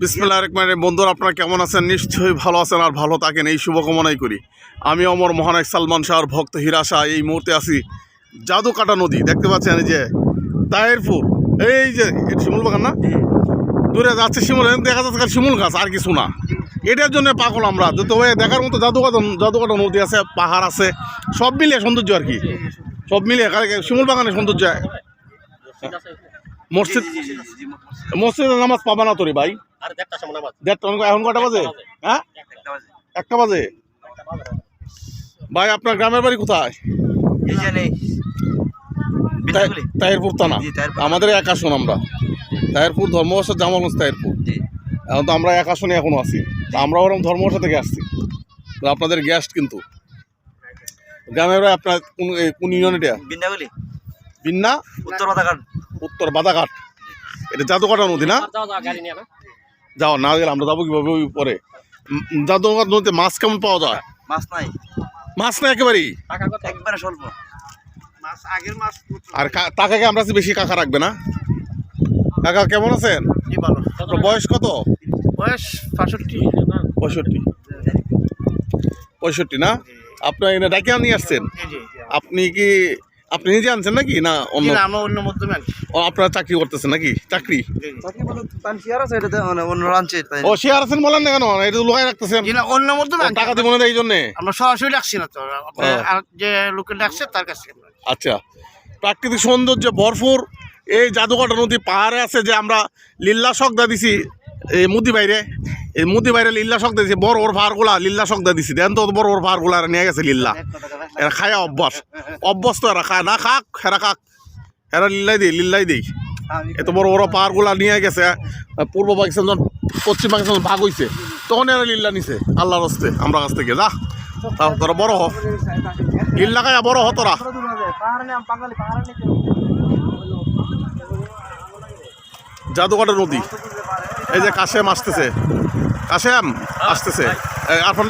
বিসমিল্লাহ রহমান বন্ধুরা আপনারা কেমন আছেন? নিশ্চয়ই ভালো আছেন আর ভালো থাকেন। এই শুভকামনাই করি। আমি অমর মহানায়ক সালমান শাহর ভক্ত হীরা শাহ। এই মুহূর্তে আছি জাদুকাটা নদী। দেখতে পাচ্ছেন যে তাহেরপুর এই যে শিমুল বাগান না? দূরে যাচ্ছে শিমুল দেখা যাচ্ছে শিমুল গাছ আর কিছু না। এটার জন্য পাগল আমরা। তো তবে দেখার মতো জাদুকাটা জাদুকাটা নদী আছে পাহাড় আছে সব মিলিয়ে সৌন্দর্য আর কি। সব মিলিয়ে শিমুল বাগানের সৌন্দর্য। মসজিদ মসজিদে। নামাজ পাবা না তোরে ভাই। দেড়টা এখন কটা বাজে? হ্যাঁ? একটা বাজে। ভাই আপনার গ্রামের বাড়ি কোথায়? তাহিরপুর থানা। আমাদের এক আসন আমরা। তাহিরপুর ধর্মবর্ষের জামালগঞ্জ তাহিরপুর। এখন তো আমরা এক আসনে এখনও আছি। আমরা ওরকম ধর্মবর্ষা থেকে আসছি। আপনাদের গেস্ট কিন্তু। গ্রামের আপনার কোন ইউনিয়ন এটা বিন্দাগুলি বিন্না? উত্তর উত্তর বাদাঘাট। এটা জাদুকাটা নদী না? যাও যাও গাড়ি নিয়ে না গেলে আমরা যাব কীভাবে ওই পরে। উম, জাদুকাটা নদীতে মাছ কেমন পাওয়া যায়? মাছ নাই। মাছ না একেবারেই? একবারে স্বল্প। মাছ আগের মাছ আর কা- কাকাকে আমরা বেশি কাকা রাখবে না? কাকা কেমন আছেন? কি ভালো। আপনার বয়স কত? বয়স পাঁষট্টি পঁয়ষট্টি। পঁয়ষট্টি না? আপনার এখানে ডাকে নিয়ে আসছেন? আপনি কি আপনি নিজে আনছেন নাকি? না অন্য? আমরা অন্য মাধ্যমে ও, আপনারা চাকরি করতেছেন নাকি? চাকরি? তাই ও শেয়ার আছেন বলেন না কেন? এটা তো লোকাই রাখতেছেন। জি না অন্য মাধ্যমে ও, টাকা দিব না এই জন্যে? আমরা সরাসরি ডাকছি না তো। আর যে লোকে ডাকছে তার কাছে আচ্ছা। প্রাকৃতিক সৌন্দর্য ভরপুর এই জাদুঘটা নদী পাহাড়ে আছে যে আমরা লিল্লা শকদা দিছি। এই মুদি বাইরে এই মুদি বাইরে লিল্লা শকদা দিছি, বড় ওর পাহাড়গুলা লিল্লা শকদা দিছি। দেন তো বড় ওর এরা নিয়ে গেছে লিল্লা। এরা খায় অভ্যাস। অভ্যস্ত এরা খায়। না খাক, হেরা খাক। এরা লিল্লাই দিই লিল্লাই দিই। এত বড় বড় পাহাড়গুলা নিয়ে গেছে। পূর্ব পাকিস্তান যখন পশ্চিম পাকিস্তান ভাগ হইছে। তখন এরা লিল্লা নিছে, আল্লাহর হস্তে, আমরা কাছ থেকে। যা তোরা বড় হ। লিল্লা খায় বড় হ তোরা। জাদুঘাটা নদী। এই যে কাশেম আসতেছে। কাশেম আসতেছে। ফোনটা